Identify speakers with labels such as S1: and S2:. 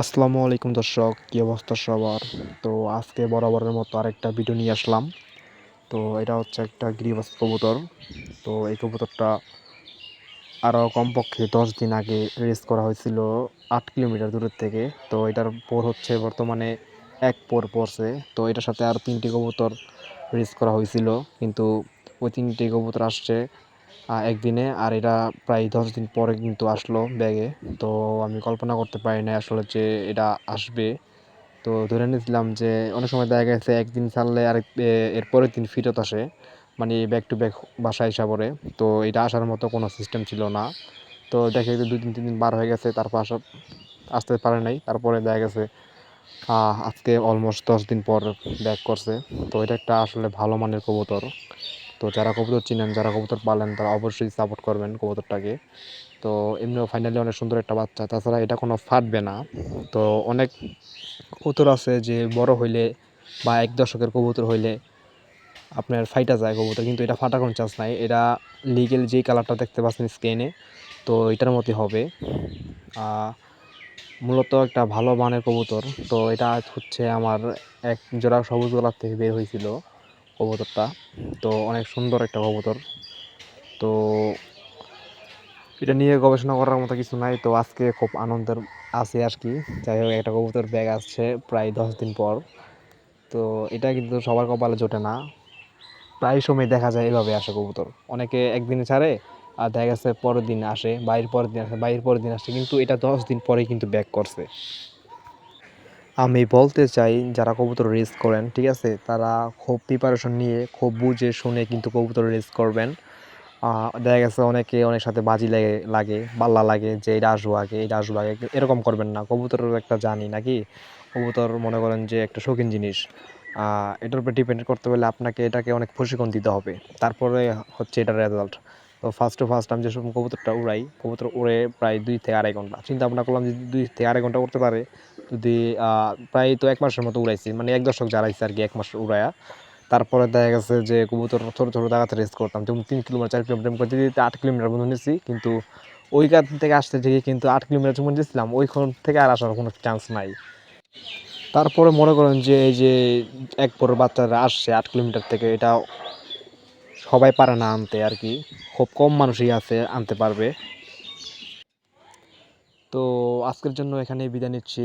S1: আসসালামু আলাইকুম দর্শক, কী অবস্থা সবার? তো আজকে বরাবরের মতো আরেকটা ভিডিও নিয়ে আসলাম। তো এটা হচ্ছে একটা গিরিবাস কবুতর। তো এই কবুতরটা আরও কমপক্ষে দশ দিন আগে রেস করা হয়েছিল আট কিলোমিটার দূরের থেকে। তো এটার পর হচ্ছে বর্তমানে এক পর পড়ছে। তো এটার সাথে আর তিনটি কবুতর রেস করা হয়েছিল। কিন্তু ওই তিনটি কবুতর আসছে একদিনে, আর এটা প্রায় দশ দিন পরে কিন্তু আসলো ব্যাগে। তো আমি কল্পনা করতে পারি না আসলে যে এটা আসবে। তো ধরে নিয়েছিলাম যে অনেক সময় দেখা গেছে একদিন ছাড়লে আর এর পরের দিন ফিরত আসে। মানে ব্যাক টু ব্যাক এসে পড়ে। তো এটা আসার মতো কোনো সিস্টেম ছিল না। তো দেখা গেছে দুই দিন, তিন দিন বার হয়ে গেছে, তারপর আসা, আসতে পারে নাই। তারপরে দেখা গেছে আজকে অলমোস্ট দশ দিন পর ব্যাক করছে। তো এটা একটা আসলে ভালো মানের কবুতর। তো যারা কবুতর চিনেন, যারা কবুতর পালেন, তারা অবশ্যই সাপোর্ট করবেন কবুতরটাকে। তো এমনিও ফাইনালি অনেক সুন্দর একটা বাচ্চা, তাছাড়া এটা কোনো ফাটবে না। তো অনেক কবুতর আছে যে বড় হইলে বা এক দশকের কবুতর হইলে আপনার ফাইটা যায় কবুতর, কিন্তু এটা ফাটার কোনো চান্স নাই। এটা লিগেল যেই কালারটা দেখতে পাচ্ছেন স্ক্রিনে তো এটার মতোই হবে। মূলত একটা ভালো মানের কবুতর। তো এটা হচ্ছে আমার এক জোড়া সবুজ গোলাপ থেকে বের হয়েছিল। কবুতরটা। তো অনেক সুন্দর একটা কবুতর। তো এটা নিয়ে গবেষণা করার মতো কিছু নাই। তো আজকে খুব আনন্দের আছে আর কি। যাই হোক, একটা কবুতর ব্যাগ আসছে প্রায় দশ দিন পর। তো এটা কিন্তু সবার কপালে জোটে না। প্রায় সময় দেখা যায় এভাবে আসে কবুতর। অনেকে একদিনে ছাড়ে আর দেখা গেছে পরের দিন আসে, বাইরের পরের দিন আসে, বাইরের পরের দিন আসে। কিন্তু এটা দশ দিন পরেই কিন্তু ব্যাক করছে। আমি বলতে চাই, যারা কবুতর রেস করেন, ঠিক আছে? তারা খুব প্রিপারেশন নিয়ে, খুব বুঝে শুনে কিন্তু কবুতর রেস করবেন। দেখা গেছে অনেকে অনেক সাথে বাজি লাগে লাগে পাল্লা লাগে, যে এটা আসব আগে, এটা আসব আগে, এরকম করবেন না। কবুতরের একটা জানি নাকি? কবুতর মনে করেন যে একটা শৌখিন জিনিস। এটার উপর ডিপেন্ড করতে হলে আপনাকে এটাকে অনেক প্রশিক্ষণ দিতে হবে। তারপরে হচ্ছে এটার রেজাল্ট তো ফার্স্ট টু ফার্স্ট আমি যেসব কবুতরটা উড়াই, কবুতর উড়ে প্রায় দুই থেকে আড়াই ঘণ্টা। চিন্তা ভাবনা করলাম যে দুই থেকে আড়াই ঘণ্টা উড়তে পারে। যদি প্রায় তো এক মাসের মতো উড়াইছি মানে এক দশক জ্বালাইছি আর কি এক মাস উড়াইয়া তারপরে দেখা গেছে যে কবুতর ছোটো ছোটো জায়গাতে রেস করতাম, যেমন তিন কিলোমিটার চার কিলোমিটার করতে দিতে আট কিলোমিটার পর্যন্ত নিয়েছি কিন্তু ওইখান থেকে আসতে থেকে কিন্তু আট কিলোমিটার যখন গেছিলাম ওইখান থেকে আর আসার কোনো চান্স নাই। তারপরে মনে করেন যে এই যে এক পরের বাচ্চারা আসছে আট কিলোমিটার থেকে, এটা সবাই পারে না আনতে আর কি, খুব কম মানুষই আছে, আনতে পারবে। তো আজকের জন্য এখানে বিদায় নিচ্ছি।